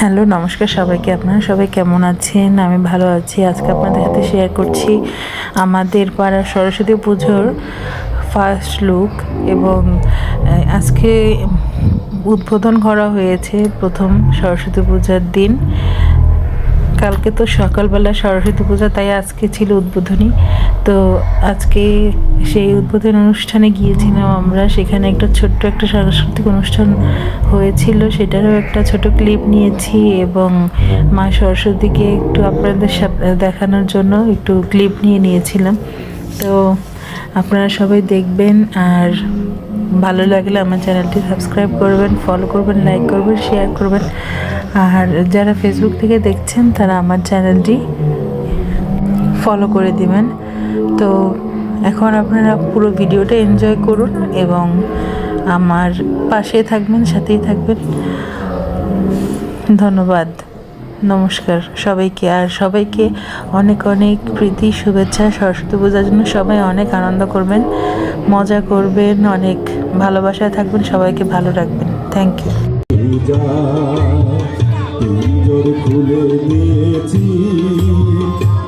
Hello, নমস্কার সবাইকে। আপনারা সবাই কেমন আছেন? আমি ভালো আছি। আজকে আপনাদের সাথে শেয়ার করছি আমাদের পাড়ার সরস্বতী পুজোর ফার্স্ট লুক এবং আজকে উদ্বোধন করা হয়েছে প্রথম সরস্বতী পূজার দিন। কালকে তো সকালবেলা সরস্বতী পূজা, তাই আজকে ছিল উদ্বোধনী। তো আজকে সেই উদ্বোধন অনুষ্ঠানে গিয়েছিলাম আমরা। সেখানে একটা ছোট্ট একটা সাংস্কৃতিক অনুষ্ঠান হয়েছিল। সেটারও একটা ছোট ক্লিপ নিয়েছি এবং মা সরস্বতীকে একটু আপনাদের দেখানোর জন্য একটু ক্লিপ নিয়ে নিয়েছিলাম। তো আপনারা সবাই দেখবেন আর ভালো লাগলে আমার চ্যানেলটি সাবস্ক্রাইব করবেন ফলো করবেন লাইক করবেন শেয়ার করবেন। আর যারা ফেসবুক থেকে দেখছেন তারা আমার চ্যানেলটি ফলো করে দিবেন। তো এখন আপনারা পুরো ভিডিওটা এনজয় করুন এবং আমার পাশে থাকবেন, সাথেই থাকবেন। ধন্যবাদ। নমস্কার সবাইকে। আর সবাইকে অনেক অনেক প্রীতি, শুভেচ্ছা, সরস্বতী পূজার জন্য সবাই অনেক আনন্দ করবেন, মজা করবেন, অনেক ভালোবাসায় থাকবেন, সবাইকে ভালো রাখবেন। থ্যাংক ইউ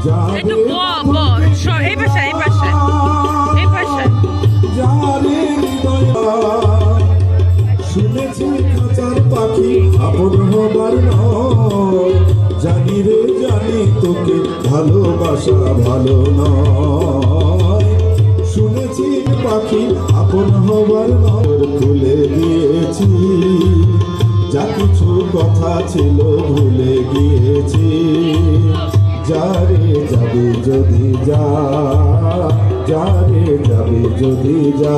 একটু যাবে ব ব এই পাশে এই পাশে এই পাশে শুনেছি খাঁচার পাখি আপন হবার নয় জানি রে জানি তোকে ভালোবাসা ভালো নয় শুনেছি পাখি আপন হবার নয় খুলে দিয়েছি যা কিছু কথা ছিল ভুলে যদি যা রে যাবে যদি যা